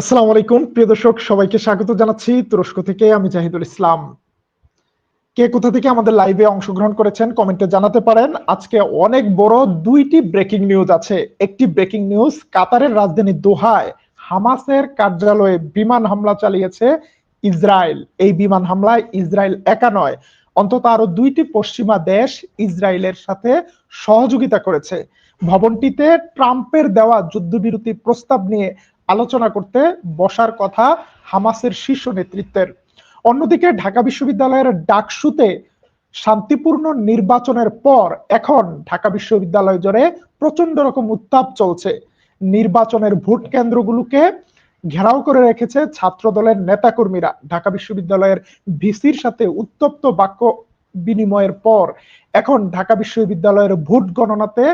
আসসালামু আলাইকুম, প্রিয় দর্শক, সবাইকে স্বাগত জানাচ্ছি তুরস্ক থেকে আমি জাহিদুল ইসলাম। কে কোথা থেকে আমাদের লাইভে অংশগ্রহণ করেছেন কমেন্টে জানাতে পারেন। আজকে অনেক বড় দুইটি ব্রেকিং নিউজ আছে। একটি ব্রেকিং নিউজ কাতারের রাজধানী দোহায় হামাসের কার্যালয়ে বিমান হামলা চালিয়েছে ইসরায়েল। এই বিমান হামলায় ইসরায়েল একা নয়, অন্তত আরও দুইটি পশ্চিমা দেশ ইসরায়েলের সাথে সহযোগিতা করেছে। ভবনটিতে ট্রাম্পের দেওয়া যুদ্ধবিরতি প্রস্তাব নিয়ে আলোচনা করতে বসার কথা হামাসের শীর্ষ নেতৃত্বের। অন্যদিকে ঢাকা বিশ্ববিদ্যালয়ের ডাকসুতে শান্তিপূর্ণ নির্বাচনের পর এখন ঢাকা বিশ্ববিদ্যালয় জুড়ে প্রচণ্ড রকম উত্তাপ চলছে। নির্বাচনের ভোট কেন্দ্রগুলোকে ঘেরাও করে রেখেছে ছাত্র দলের নেতাকর্মীরা। ঢাকা বিশ্ববিদ্যালয়ের ভিসির সাথে উত্তপ্ত বাক্য বিনিময়ের পর এখন ঢাকা বিশ্ববিদ্যালয়ের ভোট গণনাতে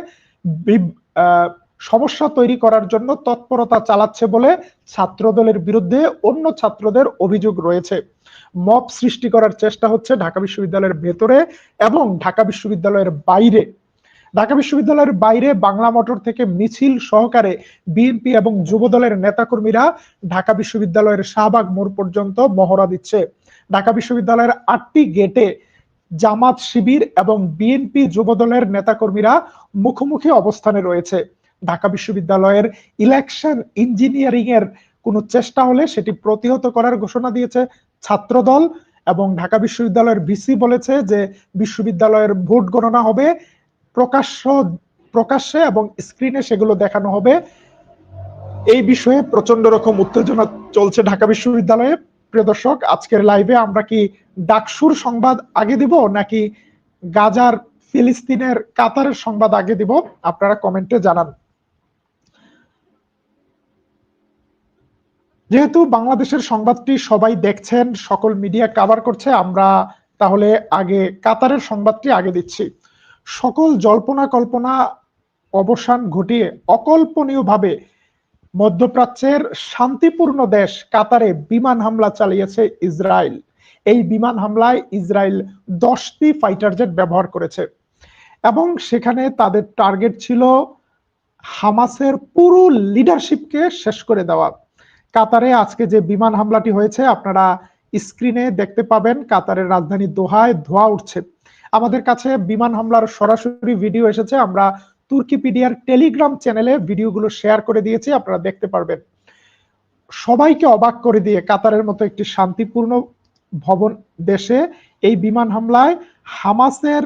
সমস্যা তৈরি করার জন্য তৎপরতা চালাচ্ছে বলে ছাত্রদলের বিরুদ্ধে অন্য ছাত্রদের অভিযোগ রয়েছে। মব সৃষ্টি করার চেষ্টা হচ্ছে ঢাকা বিশ্ববিদ্যালয়ের ভেতরে এবং ঢাকা বিশ্ববিদ্যালয়ের বাইরে। ঢাকা বিশ্ববিদ্যালয়ের বাইরে বাংলা মোটর থেকে মিছিল সহকারে বিএনপি এবং যুবদলের নেতাকর্মীরা ঢাকা বিশ্ববিদ্যালয়ের শাহবাগ মোড় পর্যন্ত মহড়া দিচ্ছে। ঢাকা বিশ্ববিদ্যালয়ের আটটি গেটে জামাত শিবির এবং বিএনপি যুবদলের নেতাকর্মীরা মুখোমুখি অবস্থানে রয়েছে। ঢাকা বিশ্ববিদ্যালয়ের ইলেকশন ইঞ্জিনিয়ারিং এর কোনো চেষ্টা হলে সেটি প্রতিহত করার ঘোষণা দিয়েছে ছাত্রদল এবং ঢাকা বিশ্ববিদ্যালয়ের ভিসি বলেছে যে বিশ্ববিদ্যালয়ের ভোট গণনা হবে প্রকাশ্য, প্রকাশ্যে এবং স্ক্রিনে সেগুলো দেখানো হবে। এই বিষয়ে প্রচণ্ড রকম উত্তেজনা চলছে ঢাকা বিশ্ববিদ্যালয়ে। প্রিয় দর্শক, আজকের লাইভে আমরা কি ডাকসুর সংবাদ আগে দিব নাকি গাজার ফিলিস্তিনের কাতারের সংবাদ আগে দিব? আপনারা কমেন্টে জানান। যেহেতু বাংলাদেশের সংবাদটি সবাই দেখছেন, সকল মিডিয়া কাভার করছে, আমরা তাহলে আগে কাতারের সংবাদটি আগে দিচ্ছি। সকল জল্পনা কল্পনা অবসান ঘটিয়ে অকল্পনীয়ভাবে মধ্যপ্রাচ্যের শান্তিপূর্ণ দেশ কাতারে বিমান হামলা চালিয়েছে ইসরায়েল। এই বিমান হামলায় ইসরায়েল দশটি ফাইটার জেট ব্যবহার করেছে এবং সেখানে তাদের টার্গেট ছিল হামাসের পুরো লিডারশিপকে শেষ করে দেওয়া। কাতারে আজকে যে বিমান হামলাটি হয়েছে, আপনারা স্ক্রিনে দেখতে পাবেন কাতারের রাজধানী দোহায় ধোয়া উঠছে। আমাদের কাছে বিমান হামলার সরাসরি ভিডিও এসেছে, আমরা তুর্কিপিডিয়ার টেলিগ্রাম চ্যানেলে ভিডিওগুলো শেয়ার করে দিয়েছি, আপনারা দেখতে পারবেন। সবাইকে অবাক করে দিয়ে কাতারের মতো একটি শান্তিপূর্ণ ভবন দেশে এই বিমান হামলায় হামাসের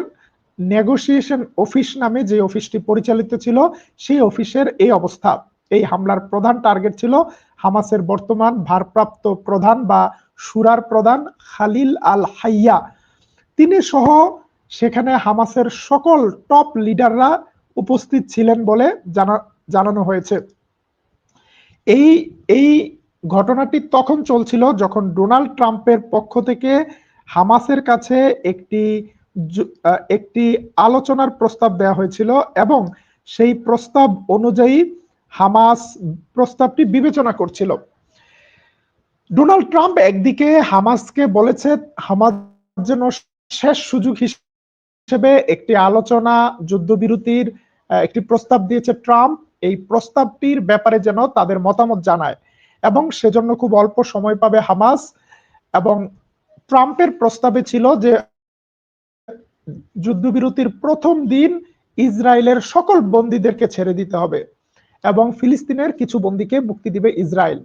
নেগোসিয়েশন অফিস নামে যে অফিসটি পরিচালিত ছিল, সেই অফিসের এই অবস্থা। এই হামলার প্রধান টার্গেট ছিল হামাসের বর্তমান ভারপ্রাপ্ত প্রধান বা সুরার প্রধান খালিল আল হাইয়া। তিনি সহ সেখানে হামাসের সকল টপ লিডাররা উপস্থিত ছিলেন বলে জানা, জানানো হয়েছে। এই এই ঘটনাটি তখন চলছিল যখন ডোনাল্ড ট্রাম্পের পক্ষ থেকে হামাসের কাছে একটি একটি আলোচনার প্রস্তাব দেয়া হয়েছিল এবং সেই প্রস্তাব অনুযায়ী হামাস প্রস্তাবটি বিবেচনা করছিল। ডোনাল্ড ট্রাম্প একদিকে হামাসকে বলেছে, হামাস যেন শেষ সুযোগ হিসেবে একটি আলোচনা যুদ্ধবিরতির একটি প্রস্তাব দিয়েছে ট্রাম্প। এই প্রস্তাবটির ব্যাপারে যেন তাদের মতামত জানায় এবং সেজন্য খুব অল্প সময় পাবে হামাস। এবং ট্রাম্পের প্রস্তাবে ছিল যে, যুদ্ধবিরতির প্রথম দিন ইসরায়েলের সকল বন্দীদেরকে ছেড়ে দিতে হবে। এবং ফিলিস্তিনের কিছু বন্দীকে মুক্তি দিবে ইসরায়েল।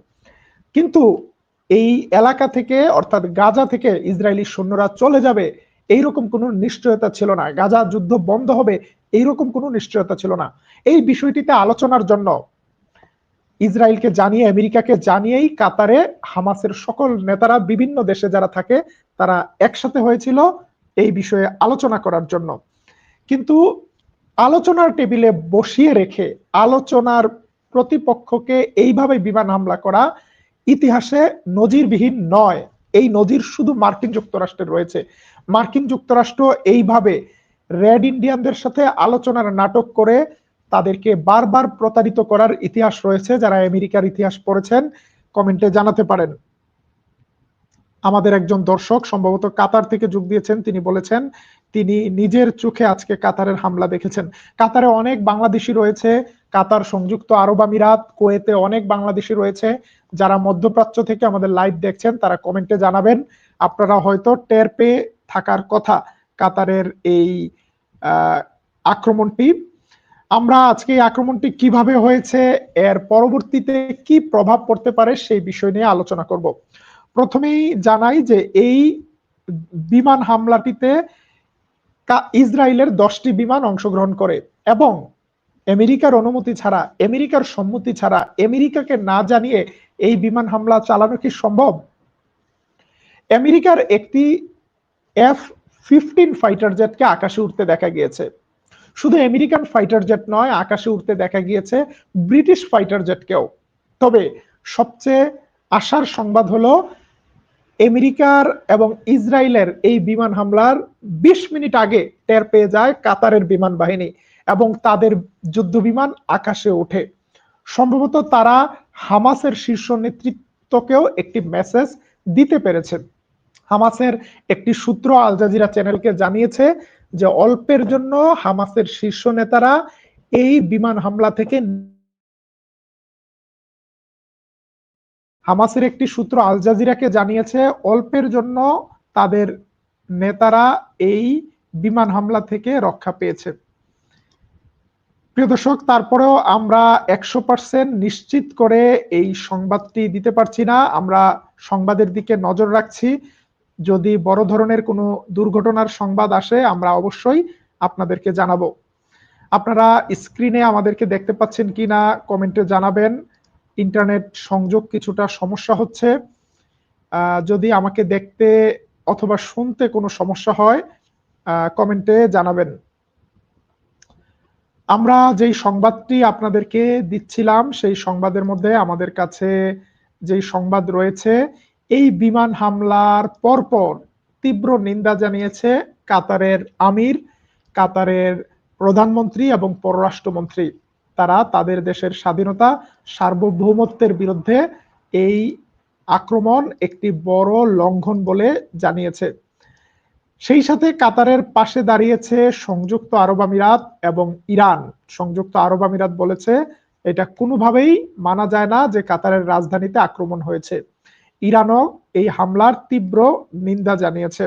কিন্তু এই এলাকা থেকে, অর্থাৎ গাজা থেকে ইসরায়েলি সৈন্যরা চলে যাবে, এইরকম কোনো নিশ্চয়তা ছিল না। গাজা যুদ্ধ বন্ধ হবে, এইরকম কোনো নিশ্চয়তা ছিল না। এই বিষয়টিতে আলোচনার জন্য ইসরায়েলকে জানিয়ে, আমেরিকাকে জানিয়েই কাতারে হামাসের সকল নেতারা বিভিন্ন দেশে যারা থাকে, তারা একসাথে হয়েছিল এই বিষয়ে আলোচনা করার জন্য। কিন্তু আলোচনার টেবিলে বসিয়ে রেখে আলোচনার প্রতিপক্ষকে এইভাবে বিমান হামলা করা ইতিহাসে নজিরবিহীন নয়। এই নজির শুধু মার্কিন যুক্তরাষ্ট্রে রয়েছে। মার্কিন যুক্তরাষ্ট্র এইভাবে রেড ইন্ডিয়ানদের সাথে আলোচনার নাটক করে তাদেরকে বারবার প্রতারিত করার ইতিহাস রয়েছে, যারা আমেরিকার ইতিহাস পড়েছেন। কমেন্টে জানাতে পারেন। আমাদের একজন দর্শক, সম্ভবত কাতার থেকে যোগ দিয়েছেন, তিনি বলেছেন, তিনি নিজের চোখে আজকে কাতারের হামলা দেখেছেন। কাতারে অনেক বাংলাদেশি রয়েছে, কাতার সংযুক্ত আরব আমিরাত, কোয়েতে অনেক বাংলাদেশি রয়েছে, যারা মধ্যপ্রাচ্য থেকে আমাদের লাইভ দেখছেন, তারা কমেন্টে জানাবেন। আপনারা হয়তো টের পেয়ে থাকার কথা কাতারের এই আক্রমণটি। আমরা আজকে এই আক্রমণটি কীভাবে হয়েছে, এর পরবর্তীতে কি প্রভাব পড়তে পারে, সেই বিষয় নিয়ে আলোচনা করব। প্রথমেই জানাই যে এই বিমান হামলাটিতে ইসরায়েলের দশটি বিমান অংশগ্রহণ করে এবং আমেরিকার অনুমতি ছাড়া, আমেরিকার সম্মতি ছাড়া, আমেরিকাকে না জানিয়ে এই বিমান হামলা চালানো কি সম্ভব? আমেরিকার একটি এফ ফিফটিন ফাইটার জেটকে আকাশে উঠতে দেখা গিয়েছে। শুধু আমেরিকান ফাইটার জেট নয়, আকাশে উঠতে দেখা গিয়েছে ব্রিটিশ ফাইটার জেটকেও। তবে সবচেয়ে আশার সংবাদ হলো আমেরিকার এবং ইসরায়েলের এই বিমান হামলার ২০ মিনিট আগে টের পেয়ে যায় কাতারের বিমান বাহিনী এবং তাদের যুদ্ধ বিমান আকাশে ওঠে। সম্ভবত তারা হামাসের শীর্ষ নেতৃত্বকেও একটি মেসেজ দিতে পেরেছেন হামাসের একটি সূত্র আল জাজিরা চ্যানেলকে জানিয়েছে যে অল্পের জন্য হামাসের শীর্ষ নেতারা এই বিমান হামলা থেকে হামাসের একটি সূত্র আল জাজিরাকে জানিয়েছে, অল্পের জন্য তাদের নেতারা এই বিমান হামলা থেকে রক্ষা পেয়েছে। প্রিয় দর্শক, তারপরেও আমরা একশো পার্সেন্ট নিশ্চিত করে এই সংবাদটি দিতে পারছি না। আমরা সংবাদের দিকে নজর রাখছি। যদি বড় ধরনের কোনো দুর্ঘটনার সংবাদ আসে, আমরা অবশ্যই আপনাদেরকে জানাব। আপনারা স্ক্রিনে আমাদেরকে দেখতে পাচ্ছেন কিনা, কমেন্টে জানাবেন। ইন্টারনেট সংযোগ কিছুটা সমস্যা হচ্ছে। যদি আমাকে দেখতে অথবা শুনতে কোনো সমস্যা হয় কমেন্টে জানাবেন। আমরা যেই সংবাদটি আপনাদেরকে দিচ্ছিলাম, সেই সংবাদের মধ্যে আমাদের কাছে যেই সংবাদ রয়েছে, এই বিমান হামলার পরপর তীব্র নিন্দা জানিয়েছে কাতারের আমির, কাতারের প্রধানমন্ত্রী এবং পররাষ্ট্রমন্ত্রী। তারা তাদের দেশের স্বাধীনতা, সার্বভৌমত্বের বিরুদ্ধে এই আক্রমণ একটি বড় লঙ্ঘন বলে জানিয়েছে। সেই সাথে কাতারের পাশে দাঁড়িয়েছে সংযুক্ত আরব আমিরাত এবং ইরান। সংযুক্ত আরব আমিরাত বলেছে, এটা কোনোভাবেই মানা যায় না যে কাতারের রাজধানীতে আক্রমণ হয়েছে। ইরানও এই হামলার তীব্র নিন্দা জানিয়েছে।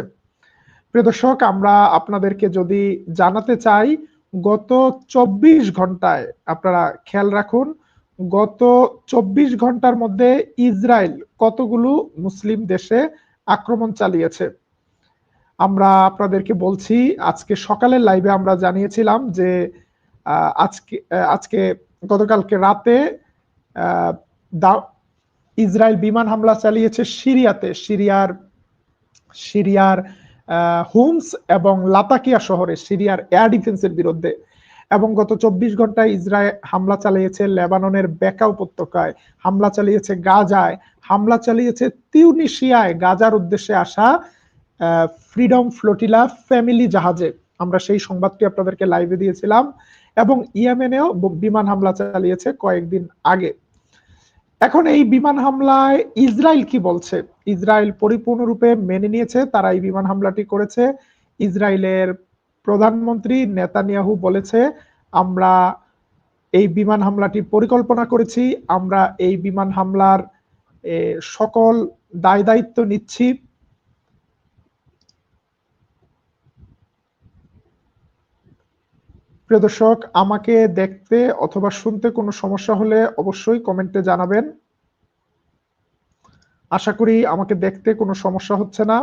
প্রিয় দর্শক, আমরা আপনাদেরকে যদি জানাতে চাই গত চব্বিশ ঘন্টায় আপনারা খেয়াল রাখুন, গত চব্বিশ ঘণ্টার মধ্যে ইসরায়েল কতগুলো মুসলিম দেশে আক্রমণ চালিয়েছে? আমরা আপনাদেরকে বলছি, আজকে সকালের লাইভে আমরা জানিয়েছিলাম যে আজকে আজকে গতকালকে রাতে ইসরায়েল বিমান হামলা চালিয়েছে সিরিয়াতে। সিরিয়ার সিরিয়ার হুমস এবং লাতাকিয়া শহরে সিরিয়ার এয়ার ডিফেন্সের বিরুদ্ধে এবং গত চব্বিশ ঘন্টায় ইসরায়েল হামলা চালিয়েছে লেবাননের বেকা উপত্যকায়। হামলা চালিয়েছে গাজায়। হামলা চালিয়েছে তিউনিশিয়ায়। গাজার উদ্দেশ্যে আসা ফ্রিডম ফ্লোটিলা ফ্যামিলি জাহাজে। আমরা সেই সংবাদটি আপনাদেরকে লাইভে দিয়েছিলাম এবং ইয়েমেনেও বিমান হামলা চালিয়েছে কয়েকদিন আগে। এখন এই বিমান হামলায় ইসরায়েল কি বলছে? ইসরায়েল পরিপূর্ণরূপে মেনে নিয়েছে, তারা এই বিমান হামলাটি করেছে। ইসরায়েলের প্রধানমন্ত্রী নেতানিয়াহু বলেছে, আমরা এই বিমান হামলাটি পরিকল্পনা করেছি, আমরা এই বিমান হামলার সকল দায় দায়িত্ব নিচ্ছি। প্রিয় দর্শক, আমাকে দেখতে অথবা শুনতে কোনো সমস্যা হলে অবশ্যই কমেন্টে জানাবেন। আশা করি আমাকে দেখতে কোনো সমস্যা হচ্ছে না।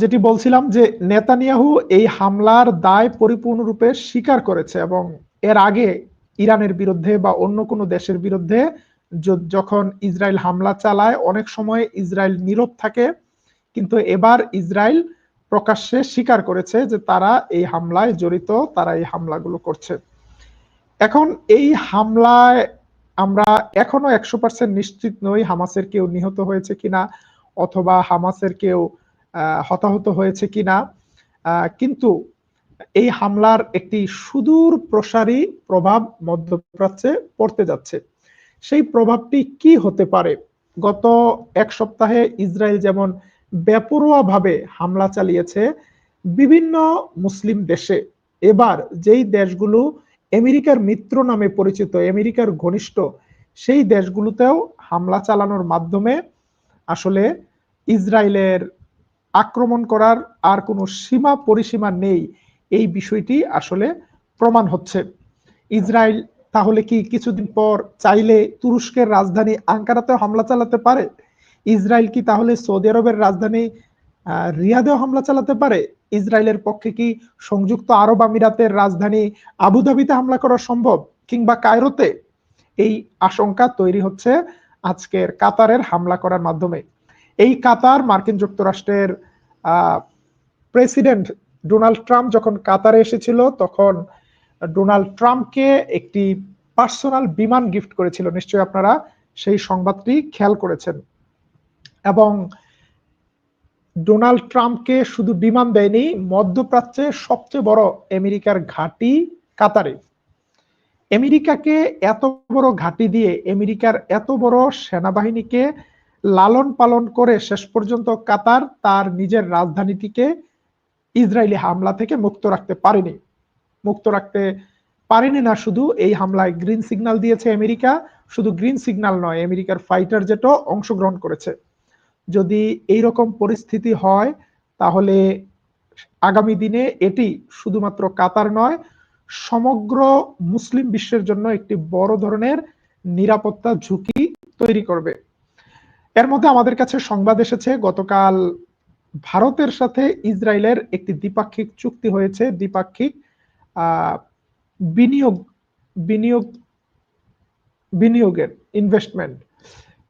যেটি বলছিলাম যে নেতানিয়াহু এই হামলার দায় পরিপূর্ণরূপে স্বীকার করেছে এবং এর আগে ইরানের বিরুদ্ধে বা অন্য কোনো দেশের বিরুদ্ধে যখন ইসরায়েল হামলা চালায়, অনেক সময় ইসরায়েল নীরব থাকে। কিন্তু এবার ইসরায়েল প্রকাশ্যে স্বীকার করেছে যে তারা এই হামলায় জড়িত, তারা এই হামলাগুলো করছে। এখন এই হামলায় আমরা এখনও একশো পার্সেন্ট নিশ্চিত নই হামাসের কেউ নিহত হয়েছে কিনা, অথবা হামাসের কেউ হতাহত হয়েছে কিনা। কিন্তু এই হামলার একটি সুদূর প্রসারী প্রভাব মধ্যপ্রাচ্যে পড়তে যাচ্ছে। সেই প্রভাবটি কি হতে পারে? গত এক সপ্তাহে ইসরায়েল যেমন বেপরোয়াভাবে হামলা চালিয়েছে বিভিন্ন মুসলিম দেশে। এবার যেই দেশগুলো আমেরিকার মিত্র নামে পরিচিত, আমেরিকার ঘনিষ্ঠ, সেই দেশগুলোতেও হামলা চালানোর মাধ্যমে আসলে ইসরায়েলের আক্রমণ করার আর কোনো সীমা পরিসীমা নেই এই বিষয়টি আসলে প্রমাণ হচ্ছে। ইসরায়েল তাহলে কি কিছুদিন পর চাইলে তুরস্কের রাজধানী আঙ্কারাতে হামলা চালাতে পারে? ইসরায়েল কি তাহলে সৌদি আরবের রাজধানী রিয়াদেও হামলা চালাতে পারে? ইসরায়েলের পক্ষে কি সংযুক্ত আরব আমিরাতের রাজধানী আবুধাবিতে হামলা করা সম্ভব কিংবা কায়রোতে? এই আশঙ্কা তৈরি হচ্ছে আজকের কাতারের হামলা করার মাধ্যমে। এই কাতার মার্কিন যুক্তরাষ্ট্রের প্রেসিডেন্ট ডোনাল্ড ট্রাম্প যখন কাতারে এসেছিল, তখন ডোনাল্ড ট্রাম্পকে একটি পার্সোনাল বিমান গিফট করেছিল। নিশ্চয়ই আপনারা সেই সংবাদটি খেয়াল করেছেন। এবং ডোনাল্ড ট্রাম্পকে শুধু বিমান দেয়নি মধ্যপ্রাচ্যের সবচেয়ে বড় আমেরিকার ঘাঁটি কাতারে। আমেরিকাকে এত বড় ঘাঁটি দিয়ে আমেরিকার এত বড় সেনাবাহিনীকে লালন পালন করে শেষ পর্যন্ত কাতার তার নিজের রাজধানীটিকে ইসরায়েলি হামলা থেকে মুক্ত রাখতে পারেনি। মুক্ত রাখতে পারেনি না শুধু, এই হামলায় গ্রিন সিগন্যাল দিয়েছে আমেরিকা। শুধু গ্রিন সিগন্যাল নয়, আমেরিকার ফাইটার জেটও অংশগ্রহণ করেছে। যদি এই রকম পরিস্থিতি হয়, তাহলে আগামী দিনে এটি শুধুমাত্র কাতার নয়, সমগ্র মুসলিম বিশ্বের জন্য একটি বড় ধরনের নিরাপত্তা ঝুঁকি তৈরি করবে। এর মধ্যে আমাদের কাছে সংবাদ এসেছে, গতকাল ভারতের সাথে ইসরায়েলের একটি দ্বিপাক্ষিক চুক্তি হয়েছে, দ্বিপাক্ষিক বিনিয়োগ বিনিয়োগ, বিনিয়োগের ইনভেস্টমেন্ট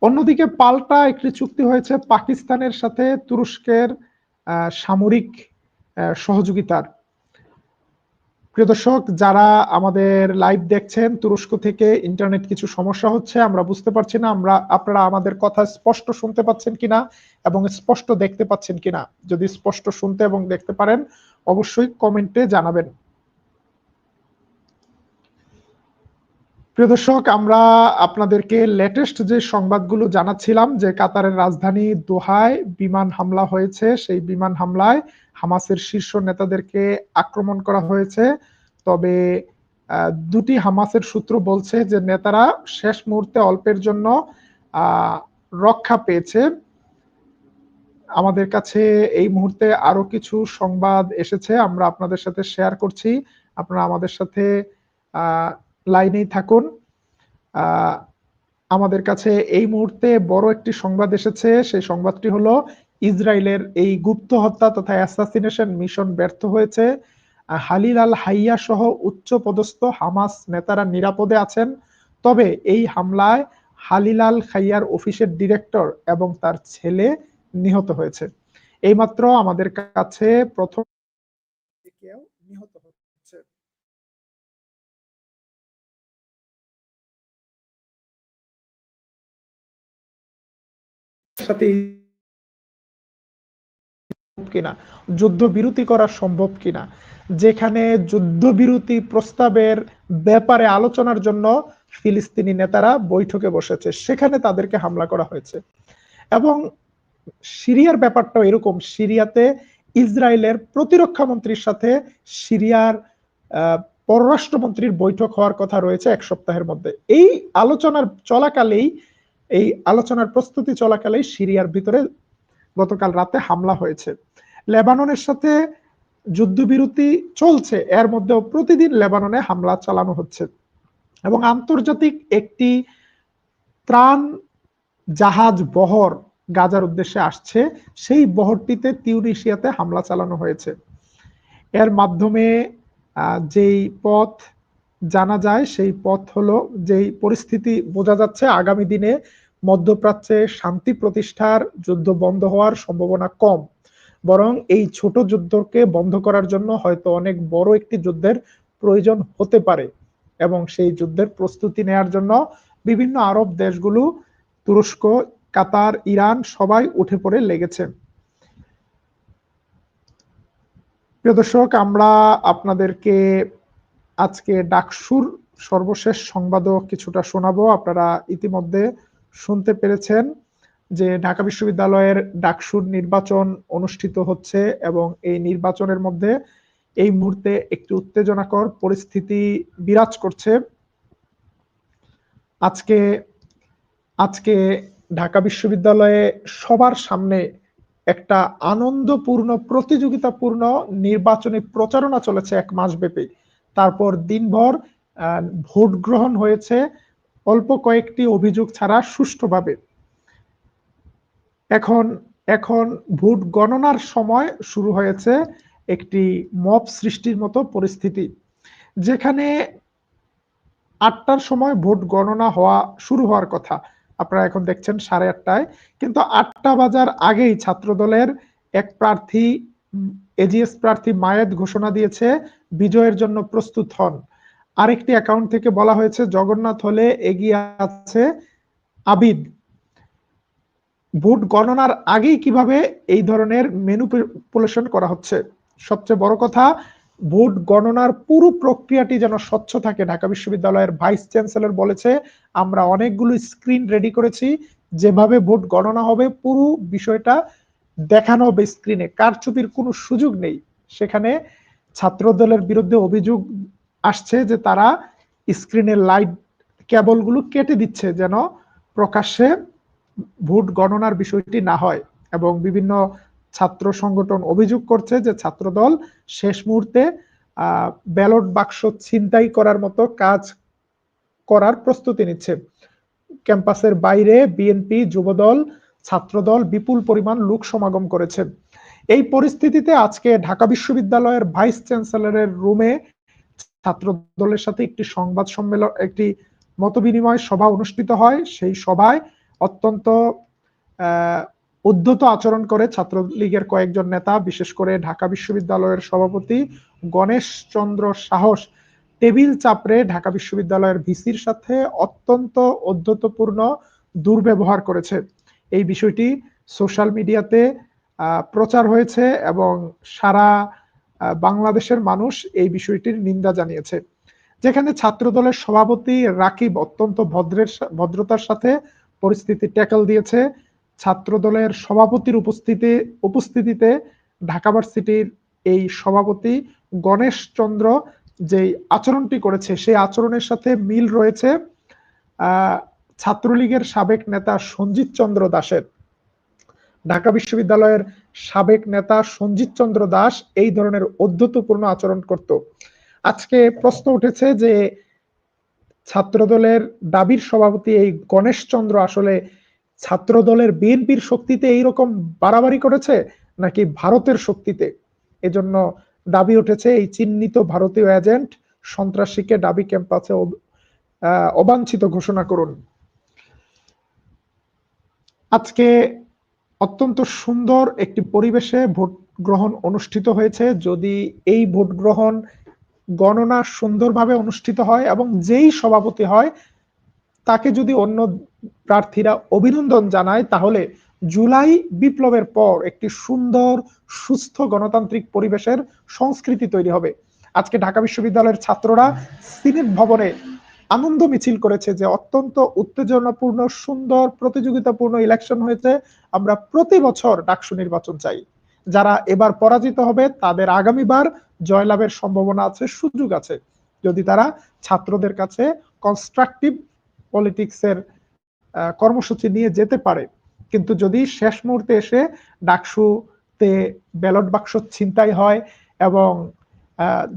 অন্যদিকে পাল্টা একটি চুক্তি হয়েছে পাকিস্তানের সাথে তুরস্কের সামরিক সহযোগিতার। প্রিয় দর্শক, যারা আমাদের লাইভ দেখছেন, তুরস্ক থেকে ইন্টারনেট কিছু সমস্যা হচ্ছে, আমরা বুঝতে পারছি না, আমরা, আপনারা আমাদের কথা স্পষ্ট শুনতে পাচ্ছেন কিনা এবং স্পষ্ট দেখতে পাচ্ছেন কিনা। যদি স্পষ্ট শুনতে এবং দেখতে পারেন, অবশ্যই কমেন্টে জানাবেন। প্রিয় দর্শক, আমরা আপনাদেরকে লেটেস্ট যে সংবাদগুলো জানাচ্ছিলাম, যে কাতারের রাজধানী দোহায় বিমান হামলা হয়েছে, সেই বিমান হামলায় হামাসের শীর্ষ নেতাদেরকে আক্রমণ করা হয়েছে। তবে দুটি হামাসের সূত্র বলছে যে নেতারা শেষ মুহূর্তে অল্পের জন্য রক্ষা পেয়েছে। আমাদের কাছে এই মুহূর্তে আরও কিছু সংবাদ এসেছে, আমরা আপনাদের সাথে শেয়ার করছি। আপনারা আমাদের সাথে লাইনেই থাকুন। আমাদের কাছে এই মুহূর্তে বড় একটি সংবাদ এসেছে। সেই সংবাদটি হলো, ইসরায়েলের এই গুপ্ত হত্যা তথা অ্যাসাসিনেশন মিশন ব্যর্থ হয়েছে। হালিল আল হাইয়া সহ উচ্চ পদস্থ হামাস নেতারা নিরাপদে আছেন। তবে এই হামলায় হালিল আল খাইয়ার অফিসের ডিরেক্টর এবং তার ছেলে নিহত হয়েছে। এইমাত্র আমাদের কাছে প্রথম নিহত সাথে কিনা? যুদ্ধ বিরতি করা সম্ভব কিনা? যেখানে যুদ্ধবিরতি প্রস্তাবের ব্যাপারে আলোচনার জন্য ফিলিস্তিনি নেতারা বৈঠকে বসেছে, সেখানে তাদেরকে হামলা করা হয়েছে। এবং সিরিয়ার ব্যাপারটাও এরকম, সিরিয়াতে ইসরায়েলের প্রতিরক্ষা মন্ত্রীর সাথে সিরিয়ার পররাষ্ট্রমন্ত্রীর বৈঠক হওয়ার কথা রয়েছে এক সপ্তাহের মধ্যে। এই আলোচনার চলাকালেই এই আলোচনার প্রস্তুতি চলাকালেই সিরিয়ার ভিতরে গতকাল রাতে হামলা হয়েছে। লেবাননের সাথে যুদ্ধবিরতি চলছে, এর মধ্যেও প্রতিদিন লেবাননে হামলা চালানো হচ্ছে এবং আন্তর্জাতিক একটি ত্রাণ জাহাজ বহর গাজার উদ্দেশ্যে আসছে। সেই বহরটিতে তিউনিশিয়াতে হামলা চালানো হয়েছে। এর মাধ্যমে যেই পথ জানা যায়, সেই পথ হলো যেই পরিস্থিতি বোঝা যাচ্ছে আগামী দিনে মধ্যপ্রাচ্যে শান্তি প্রতিষ্ঠার যুদ্ধ বন্ধ হওয়ার সম্ভাবনা কম। বরং এই ছোট যুদ্ধকে বন্ধ করার জন্য হয়তো অনেক বড় একটি যুদ্ধের প্রয়োজন হতে পারে এবং সেই যুদ্ধের প্রস্তুতি নেয়ার জন্য বিভিন্ন আরব দেশগুলো, তুরস্ক, কাতার, ইরান সবাই উঠে পড়ে লেগেছে। প্রিয় দর্শক, আমরা আপনাদেরকে আজকে ডাকসুর সর্বশেষ সংবাদও কিছুটা শোনাবো। আপনারা ইতিমধ্যে শুনতে পেরেছেন যে ঢাকা বিশ্ববিদ্যালয়ের ডাকসুর নির্বাচন অনুষ্ঠিত হচ্ছে এবং এই নির্বাচনের মধ্যে এই মুহূর্তে একটি উত্তেজনাকর পরিস্থিতি বিরাজ করছে। আজকে আজকে ঢাকা বিশ্ববিদ্যালয়ে সবার সামনে একটা আনন্দপূর্ণ, প্রতিযোগিতাপূর্ণ নির্বাচনী প্রচারণা চলেছে এক মাস ব্যাপী তারপর দিনভর ভোট গ্রহণ হয়েছে অল্প কয়েকটি অভিযোগ ছাড়া সুষ্ঠুভাবে। এখন এখন ভোট গণনার সময় শুরু হয়েছে একটি মব সৃষ্টির মতো পরিস্থিতি, যেখানে আটটার সময় ভোট গণনা হওয়া শুরু হওয়ার কথা। আপনারা এখন দেখছেন সাড়ে আটটায়, কিন্তু আটটা বাজার আগেই ছাত্রদলের এক প্রার্থী এজিএস প্রার্থী মায়েদ ঘোষণা দিয়েছে, বিজয়ের জন্য প্রস্তুত হন। আরেকটি অ্যাকাউন্ট থেকে বলা হয়েছে, জগন্নাথ হলে এগিয়ে আছে আবিদ। ভোট গণনার আগেই কীভাবে এই ধরনের মেনুপুলেশন করা হচ্ছে? সবচেয়ে বড় কথা, ভোট গণনার পুরো প্রক্রিয়াটি যেন স্বচ্ছ থাকে। ঢাকা বিশ্ববিদ্যালয়ের ভাইস চ্যান্সেলর বলেছে, আমরা অনেকগুলো স্ক্রিন রেডি করেছি। যেভাবে ভোট গণনা হবে, পুরো বিষয়টা দেখানো হবে স্ক্রিনে কারচুপির কোনো সুযোগ নেই। সেখানে ছাত্র দলের বিরুদ্ধে অভিযোগ আসছে যে তারা স্ক্রিনের লাইট কেবলগুলো কেটে দিচ্ছে যেন প্রকাশ্যে ভোট গণনার বিষয়টি না হয় এবং বিভিন্ন ছাত্র সংগঠন অভিযোগ করছে যে ছাত্রদল শেষ মুহূর্তে ব্যালট বাক্স ছিনতাই করার মতো কাজ করার প্রস্তুতি নিচ্ছে। ক্যাম্পাসের বাইরে বিএনপি, যুবদল ছাত্রদল বিপুল পরিমাণ লোক সমাগম করেছে। এই পরিস্থিতিতে আজকে ঢাকা বিশ্ববিদ্যালয়ের ভাইস চ্যান্সেলরের রুমে ছাত্র দলের সাথে একটি সংবাদ সম্মেলন, একটি মতবিনিময় সভা অনুষ্ঠিত হয়। সেই সভায় অত্যন্ত উদ্ধত আচরণ করে ছাত্রলীগের কয়েকজন নেতা, বিশেষ করে ঢাকা বিশ্ববিদ্যালয়ের সভাপতি গণেশ চন্দ্র সাহস। টেবিল চাপড়ে ঢাকা বিশ্ববিদ্যালয়ের ভিসির সাথে অত্যন্ত অধ্যতপূর্ণ দুর্ব্যবহার করেছে। এই বিষয়টি সোশ্যাল মিডিয়াতে প্রচার হয়েছে এবং সারা বাংলাদেশের মানুষ এই বিষয়টির নিন্দা জানিয়েছে। যেখানে ছাত্র দলের সভাপতি রাকিব অত্যন্ত ভদ্রের ভদ্রতার সাথে পরিস্থিতি ট্যাকল দিয়েছে। ছাত্র দলের সভাপতির উপস্থিতি, উপস্থিতিতে ঢাকা ভার্সিটির এই সভাপতি গণেশ চন্দ্র যে আচরণটি করেছে, সেই আচরণের সাথে মিল রয়েছে। ছাত্রলীগের সাবেক নেতা সঞ্জিত চন্দ্র দাসের। ঢাকা বিশ্ববিদ্যালয়ের সাবেক নেতা সঞ্জিত চন্দ্র দাস এই ধরনের অধ্যতপূর্ণ আচরণ করত। আজকে প্রশ্ন উঠেছে যে ছাত্রদলের দাবির সভাপতি এই গণেশ চন্দ্র আসলে ছাত্রদলের বিএনপির শক্তিতে এইরকম বাড়াবাড়ি করেছে নাকি ভারতের শক্তিতে? এজন্য দাবি উঠেছে এই চিহ্নিত ভারতীয় এজেন্ট সন্ত্রাসীকে দাবি ক্যাম্পাসে অবাঞ্ছিত ঘোষণা করুন। আজকে অত্যন্ত সুন্দর একটি পরিবেশে ভোট গ্রহণ অনুষ্ঠিত হয়েছে। যদি এই ভোট গ্রহণ গণনা সুন্দরভাবে অনুষ্ঠিত হয় এবং যেই সভাপতি হয়, তাকে যদি অন্য প্রার্থীরা অভিনন্দন জানায়, তাহলে জুলাই বিপ্লবের পর একটি সুন্দর, সুস্থ গণতান্ত্রিক পরিবেশের সংস্কৃতি তৈরি হবে। আজকে ঢাকা বিশ্ববিদ্যালয়ের ছাত্ররা সিনেট ভবনে আনন্দ মিছিল করেছে যে অত্যন্ত উত্তেজনাপূর্ণ, সুন্দর, প্রতিযোগিতাপূর্ণ ইলেকশন হয়েছে। আমরা প্রতি বছর ডাকসু নির্বাচন চাই। যারা এবার পরাজিত হবে, তাদের আগামীবার জয়লাভের সম্ভাবনা আছে, সুযোগ আছে। যদি তারা ছাত্রদের কাছে কনস্ট্রাকটিভ পলিটিক্সের কর্মসূচি নিয়ে যেতে পারে। কিন্তু যদি শেষ মুহূর্তে এসে ডাকসুতে ব্যালট বাক্স ছিনতাই হয় এবং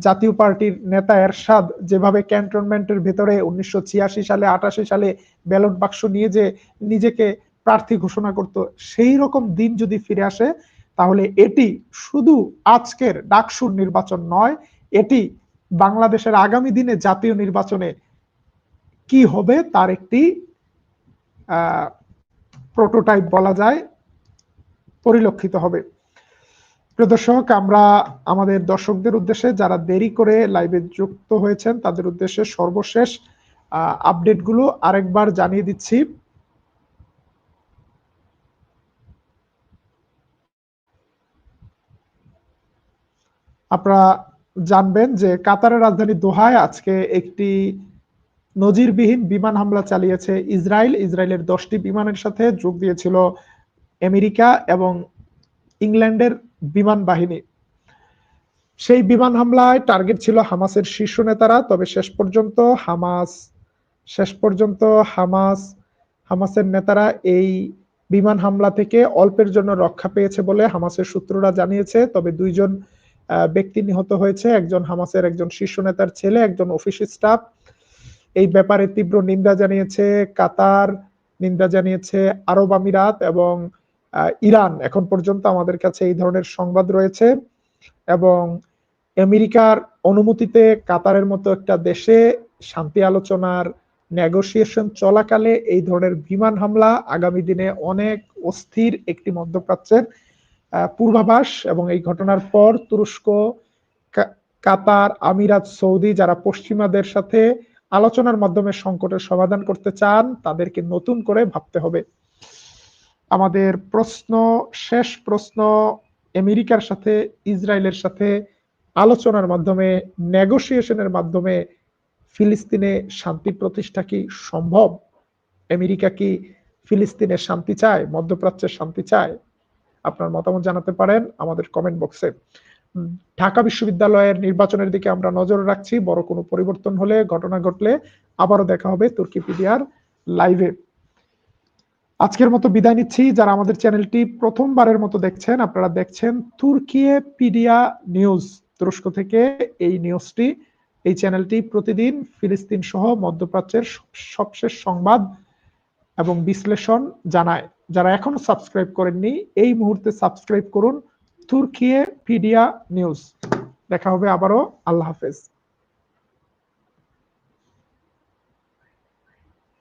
জাতীয় পার্টির নেতা এরশাদ যেভাবে ক্যান্টনমেন্টের ভেতরে উনিশশো ছিয়াশি সালে, আটাশি সালে ব্যালট বাক্স নিয়ে যে নিজেকে প্রার্থী ঘোষণা করত, সেই রকম দিন যদি ফিরে আসে, তাহলে এটি শুধু আজকের ডাকসুর নির্বাচন নয়, এটি বাংলাদেশের আগামী দিনে জাতীয় নির্বাচনে কি হবে তার একটি প্রোটোটাইপ বলা যায়, পরিলক্ষিত হবে। প্রদর্শক আমরা আমাদের দর্শকদের উদ্দেশ্যে যারা দেরি করে লাইভে যুক্ত হয়েছেন, তাদের উদ্দেশ্যে সর্বশেষ আপডেটগুলো আরেকবার জানিয়ে দিচ্ছি। আপনারা জানবেন যে কাতারের রাজধানী দোহায় আজকে একটি নজিরবিহীন বিমান হামলা চালিয়েছে ইসরায়েল। ইসরায়েলের দশটি বিমানের সাথে যোগ দিয়েছিল আমেরিকা এবং ইংল্যান্ডের বিমান বাহিনী। সেই বিমান হামলায় টার্গেট ছিল হামাসের শীর্ষ নেতারা, তবে শেষ পর্যন্ত হামাস, শেষ পর্যন্ত হামাস, হামাসের নেতারা এই বিমান হামলা থেকে অল্পের জন্য রক্ষা পেয়েছে বলে হামাসের সূত্ররা জানিয়েছে। তবে দুইজন ব্যক্তি নিহত হয়েছে, একজন হামাসের, একজন শীর্ষ নেতার ছেলে, একজন অফিস স্টাফ। এই ব্যাপারে তীব্র নিন্দা জানিয়েছে কাতার, নিন্দা জানিয়েছে আরব আমিরাত এবং ইরান এখন পর্যন্ত আমাদের কাছে এই ধরনের সংবাদ রয়েছে এবং আমেরিকার অনুমতিতে কাতারের মতো একটা দেশে শান্তি আলোচনার নেগোসিয়েশন চলাকালে এই ধরনের বিমান হামলা আগামী দিনে অনেক অস্থির একটি মধ্যপ্রাচ্যের পূর্বাভাস এবং এই ঘটনার পর তুরস্ক কাতার, আমিরাত, সৌদি যারা পশ্চিমাদের সাথে আলোচনার মাধ্যমে সংকটের সমাধান করতে চান, তাদেরকে নতুন করে ভাবতে হবে। আমাদের প্রশ্ন, শেষ প্রশ্ন আমেরিকার সাথে, ইসরায়েলের সাথে আলোচনার মাধ্যমে নেগোসিয়েশনের মাধ্যমে ফিলিস্তিনে শান্তি প্রতিষ্ঠা কি সম্ভব? আমেরিকা কি ফিলিস্তিনে শান্তি চায় মধ্যপ্রাচ্যের শান্তি চায়? আপনার মতামত জানাতে পারেন আমাদের কমেন্ট বক্সে ঢাকা বিশ্ববিদ্যালয়ের নির্বাচনের দিকে আমরা নজর রাখছি। বড় কোনো পরিবর্তন হলে, ঘটনা ঘটলে আবারও দেখা হবে তুর্কিপিডিয়ার লাইভে আজকের মতো বিদায় নিচ্ছি। যারা আমাদের চ্যানেলটি প্রথমবারের মতো দেখছেন, আপনারা দেখছেন তুর্কিয়ে পিডিয়া নিউজ তুরস্ক থেকে এই নিউজটি। এই চ্যানেলটি প্রতিদিন ফিলিস্তিন সহ মধ্যপ্রাচ্যের সবশেষ সংবাদ এবং বিশ্লেষণ জানায়। যারা এখনও সাবস্ক্রাইব করেননি, এই মুহূর্তে সাবস্ক্রাইব করুন তুর্কিয়ে পিডিয়া নিউজ। দেখা হবে আবারও। আল্লাহ হাফেজ।